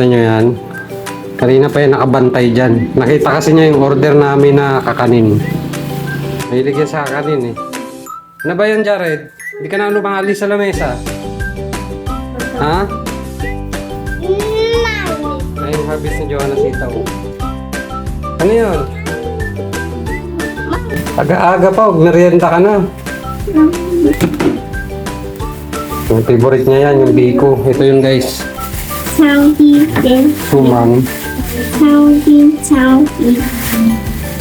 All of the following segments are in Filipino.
Kita nyo yan. Kanina pa yan nakabantay dyan. Nakita kasi niya yung order namin na kakanin. Mahilig yan sa kakanin eh. Ano ba yan, Jared? Hindi ka na lumangalis sa lamesa? Ha? Ay, yung harvest ni Johanna Sitaw. Ano yun? Aga-aga pa, huwag merienda ka na. Yung favorite niya yan, yung biko. Ito yun guys. Saudi, then Suman. Saudi, Saudi,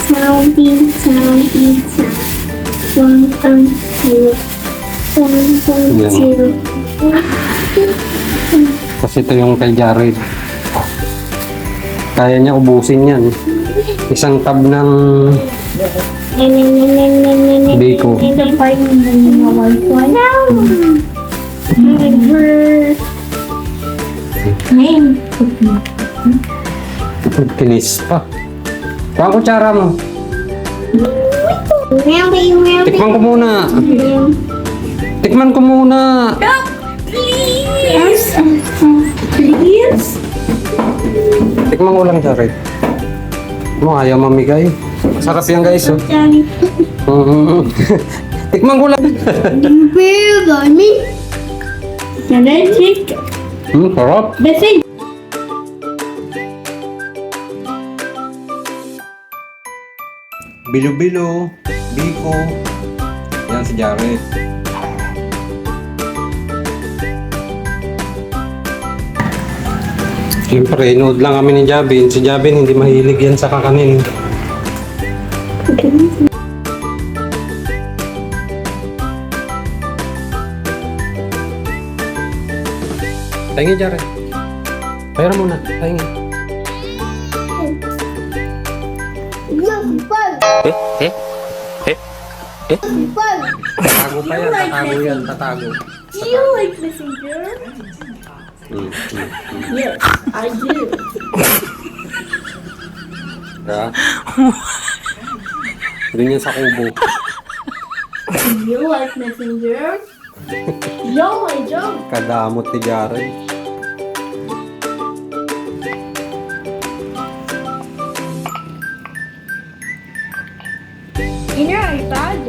Saudi, Saudi, One, one, zero, one, one, Yan. zero. Kasi ito yung kay Jared. Kaya niya ubusin yan. Isang tab ng Biko. Ito pa yung mga wifi. No! Never. Ngayon. kinis pa. Kuha kutsara mo. Meow, meow, meow. Tikman ko muna. Tikman ko muna. Please. Please. Tikman ko lang, Jared. Mo, ayaw mamigay. Sarap yan, guys. Oh. Daddy. Mm. Tikman ko lang. Where got me? Hmm, sarap. thing? Bilo-bilo. Biko. Yan si Jared. Siyempre, inood lang kami ni Jabin. Si Jabin hindi mahilig yan sa kakanin. Pahingi, Jared. Pera muna. Pahingi. Eh? Eh? Eh? Tatago pa yan. Tatago yan. Tatago. Do you like messenger? Hmm. hmm. Yes, I do. Diba? Doon yan sa kubo. Do you like messenger? Yo, my joke. Kadamot ni Jared. In your iPad.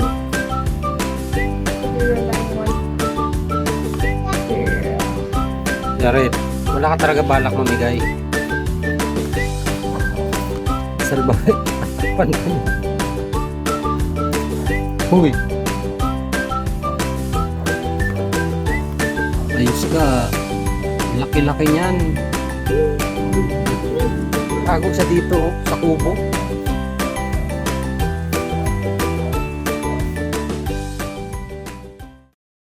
Jared, wala ka talaga balak mamigay. Salbahe. Panay. Uy. Ayos ka. Laki-laki niyan. Tago sa dito, oh, sa kubo.